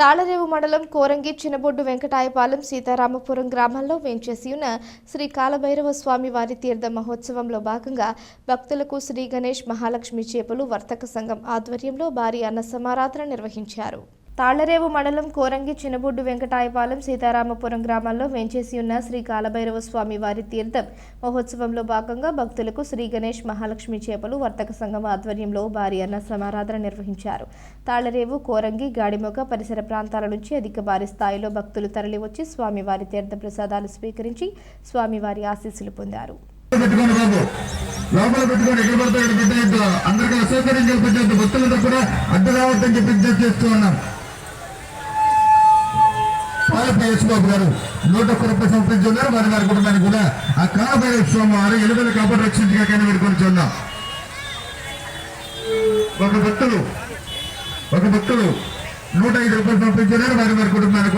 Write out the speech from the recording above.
తాళరేవు మండలం కోరంగి చిన్నబొడ్డు వెంకటాయపాలెం సీతారామపురం గ్రామాల్లో వేంచేసి ఉన్న శ్రీ కాలభైరవ స్వామి వారి తీర్థ మహోత్సవంలో భాగంగా భక్తులకు శ్రీ గణేష్ మహాలక్ష్మి చేపలు వర్తక సంఘం ఆధ్వర్యంలో భారీ అన్న సమారాధన నిర్వహించారు. తాళ్ళరేవు మండలం కోరంగి చిన్నబొడ్డు వెంకటాయపాలెం సీతారామపురం గ్రామాల్లో వెంచేసి ఉన్న శ్రీ కాలభైరవ స్వామి వారి తీర్థం. మహోత్సవంలో భాగంగా భక్తులకు శ్రీ గణేష్ మహాలక్ష్మి చేపలు వర్తక సంఘం ఆధ్వర్యంలో భారీ అన్న సమారాధన నిర్వహించారు. తాళ్ళరేవు కోరంగి గాడిమొగ పరిసర ప్రాంతాల నుంచి అధిక భారీ స్థాయిలో భక్తులు తరలివచ్చి స్వామివారి తీర్థ ప్రసాదాలు స్వీకరించి స్వామివారి ఆశీస్సులు పొందారు. పెట్టుకోండి బాబు. లోపల పెట్టుకొని ఎక్కడ పడితే ఇక్కడ పెట్టేయద్దు. అందరికీ అసౌకర్యం కల్పించద్దు. భక్తులంతా కూడా అడ్డు రావద్దని చెప్పి చేస్తూ ఉన్నాం. పాలపై యేసుబాబు గారు నూట ఒక్క రూపాయలు సమర్పించున్నారు మరి వారి కుటుంబానికి కూడా ఆ కాలపై వారు ఎలుగులు కాబట్టి రక్షించగా కానీ వేడుకొని చూద్దాం. ఒక భక్తులు ఒక భక్తులు నూట ఐదు రూపాయలు సమర్పించున్నారు వారి వారి కుటుంబానికి